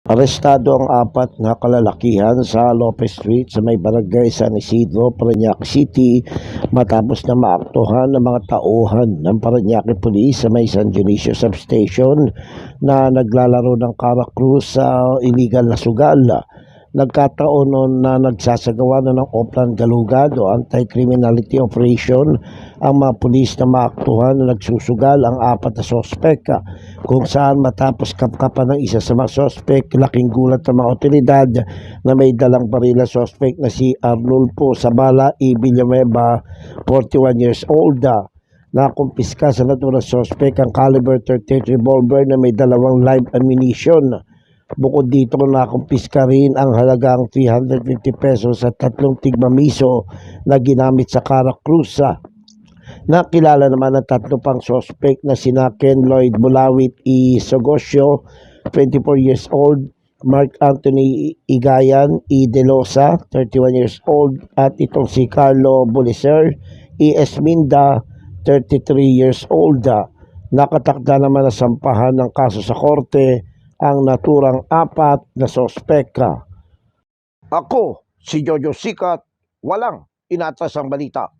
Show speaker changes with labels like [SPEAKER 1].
[SPEAKER 1] Arestado ang apat na kalalakihan sa Lopez Street sa may barangay San Isidro, Parañaque City matapos na maaktuhan ng mga tauhan ng Parañaque Police sa may San Dionisio Substation na naglalaro ng Caracruz sa illegal na sugal. Nagkataon na nagsasagawa na ng Oplan Galugad o Anti-Criminality Operation ang mga pulis na maaktuhan na nagsusugal ang apat na sospek kung saan matapos kapkapan ng isa sa mga sospek, laking gulat ng mga otoridad na may dalang barila sospek na si Arnulfo Sabala E. Villanueva, 41 years old. Nakumpiska sa naturang sospek ang caliber 38 revolver na may dalawang live ammunition. Bukod dito, nakumpiska rin ang halagang 350 pesos at tatlong tigmamiso na ginamit sa Caracruz. Nakilala naman ang tatlo pang suspect na sina Ken Lloyd Bulawit E. Sogosio, 24 years old, Mark Anthony Igayan E. Delosa, 31 years old, at itong si Carlo Buliser E. Esminda, 33 years old. Nakatakda naman na sampahan ng kaso sa korte ang naturang apat na sospeka. Ako, si Jojo Sikat, walang inatas ang balita.